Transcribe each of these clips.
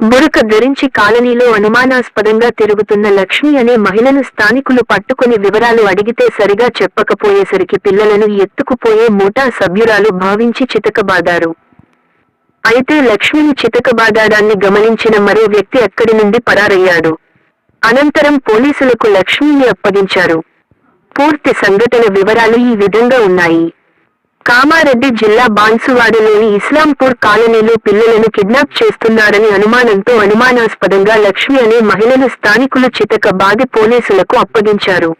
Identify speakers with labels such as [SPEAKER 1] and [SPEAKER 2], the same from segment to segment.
[SPEAKER 1] బురక ధరించి కాలనీలో అనుమానాస్పదంగా తిరుగుతున్న లక్ష్మి అనే మహిళను స్థానికులు పట్టుకుని వివరాలు అడిగితే సరిగా చెప్పకపోయేసరికి పిల్లలను ఎత్తుకుపోయే మూటా సభ్యురాలు భావించి చితకబాదారు. అయితే లక్ష్మిని చితకబాదాడాన్ని గమనించిన మరో వ్యక్తి అక్కడి నుండి పరారయ్యాడు. అనంతరం పోలీసులకు లక్ష్మిని అప్పగించారు. పూర్తి సంఘటన వివరాలు ఈ విధంగా ఉన్నాయి. కామారెడ్డి జిల్లా బాన్సువాడలోని ఇస్లాంపూర్ కాలనీలో పిల్లలను కిడ్నాప్ చేస్తున్నారని అనుమానంతో అనుమానాస్పదంగా లక్ష్మి అనే మహిళను స్థానికులు చితకబాది పోలీసులకు అప్పగించారు.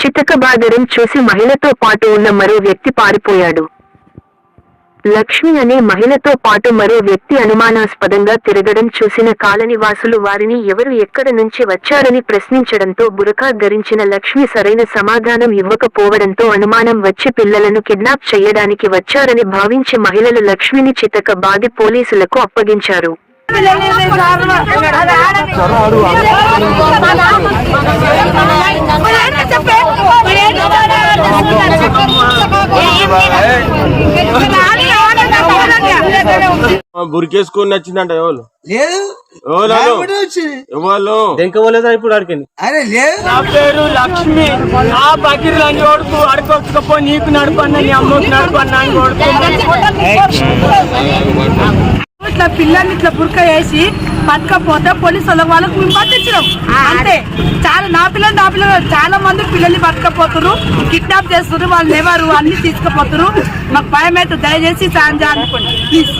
[SPEAKER 1] చితకబాదరం చూసి మహిళతో పాటు ఉన్న మరో వ్యక్తి పారిపోయాడు. లక్ష్మి అనే మహిళతో పాటు మరో వ్యక్తి అనుమానాస్పదంగా తిరగడం చూసిన కాలనివాసులు వారిని ఎవరు ఎక్కడ నుంచి వచ్చారని ప్రశ్నించడంతో బురకా ధరించిన లక్ష్మి సరైన సమాధానం ఇవ్వకపోవడంతో అనుమానం వచ్చి పిల్లలను కిడ్నాప్ చేయడానికి వచ్చారని భావించి మహిళలు లక్ష్మిని చితక బాది పోలీసులకు అప్పగించారు.
[SPEAKER 2] బురికేసుకొని నచ్చిందంట ఎవరు?
[SPEAKER 3] లేదు.
[SPEAKER 2] ఎవరు
[SPEAKER 4] దెంకవలేదా ఇప్పుడు అడిగింది
[SPEAKER 3] అరే లేదు.
[SPEAKER 5] నా పేరు లక్ష్మి. ఆ బకీర్ అని కొడుకు అడుకొచ్చుకపో నీకు నడుపన్నా నీ అమ్మకి నడుపన్నా అని కొడుకు.
[SPEAKER 6] ఇట్లా పిల్లల్ని ఇట్లా బురక వేసి పట్టుకపోతే పోలీసు వాళ్ళ వాళ్ళకు మేము పట్టించినాం అంతే. చాలా నా పిల్లలు చాలా మంది పిల్లల్ని పట్టుకపోతున్నారు కిడ్నాప్ చేస్తున్నారు వాళ్ళు ఎవరు అన్ని తీసుకుపోతున్నారు. మాకు భయం దయచేసి సాయం చేయాలనుకోండి ప్లీజ్